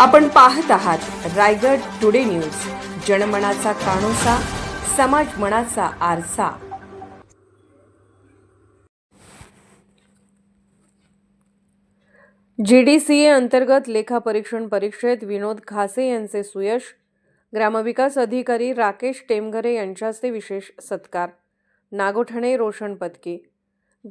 आपण पाहत आहात रायगड टुडे न्यूज. जनमनाचा कानोसा समाज मनाचा आरसा. जी डी सी ए अंतर्गत लेखापरीक्षण परीक्षेत विनोद खासे यांचे सुयश. ग्रामविकास अधिकारी राकेश टेमघरे यांच्या हस्ते विशेष सत्कार. Nagothane Roshan Padaki.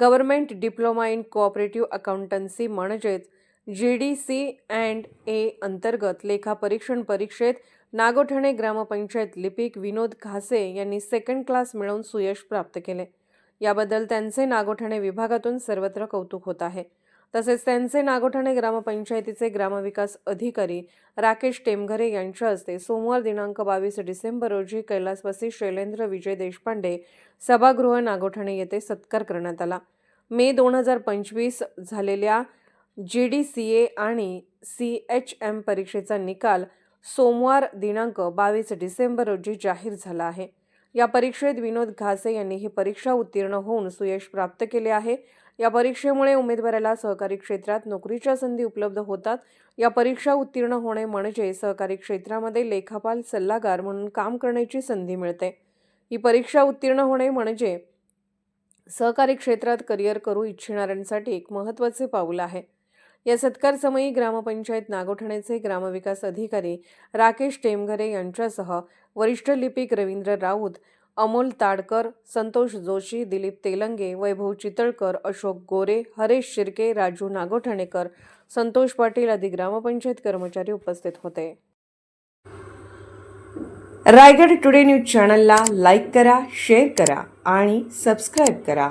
Government diploma in cooperative accountancy म्हणजेच G D C and A अंतर्गत लेखापरीक्षण परीक्षेत नागोठणे ग्रामपंचायत लिपिक विनोद खासे यांनी सेकंड क्लास मिळवून सुयश प्राप्त केले. याबद्दल त्यांचे नागोठणे विभागातून सर्वत्र कौतुक होत आहे. तसेच त्यांचे नागोठणे ग्रामपंचायतीचे ग्रामविकास अधिकारी राकेश टेमघरे यांच्या हस्ते सोमवार दिनांक बावीस डिसेंबर रोजी कैलासवासी शैलेंद्र विजय देशपांडे सभागृह नागोठणे येथे सत्कार करण्यात आला. मे दोन हजार पंचवीस झालेल्या जी डी सी ए आणि सी एच एम परीक्षेचा निकाल सोमवार दिनांक बावीस डिसेंबर रोजी जाहीर झाला आहे. या परीक्षेत विनोद घासे यांनी ही परीक्षा उत्तीर्ण होऊन सुयश प्राप्त केले आहे. या परीक्षेमुळे उमेदवाराला सहकारी क्षेत्रात नोकरीच्या संधी उपलब्ध होतात. या परीक्षा उत्तीर्ण होणे म्हणजे सहकारी क्षेत्रामध्ये लेखापाल सल्लागार म्हणून काम करण्याची संधी मिळते. ही परीक्षा उत्तीर्ण होणे म्हणजे सहकारी क्षेत्रात करिअर करू इच्छिणाऱ्यांसाठी एक महत्त्वाचे पाऊल आहे. या सत्कारसमयी ग्रामपंचायत नागोठण्याचे ग्रामविकास अधिकारी राकेश टेमघरे यांच्यासह वरिष्ठ लिपिक रवींद्र राऊत अमोल ताडकर संतोष जोशी दिलीप तेलंगे वैभव चितळकर अशोक गोरे हरेश शिर्के राजू नागोठणेकर संतोष पाटील आदी ग्रामपंचायत कर्मचारी उपस्थित होते. रायगड टुडे न्यूज चॅनलला लाईक करा शेअर करा आणि सबस्क्राईब करा.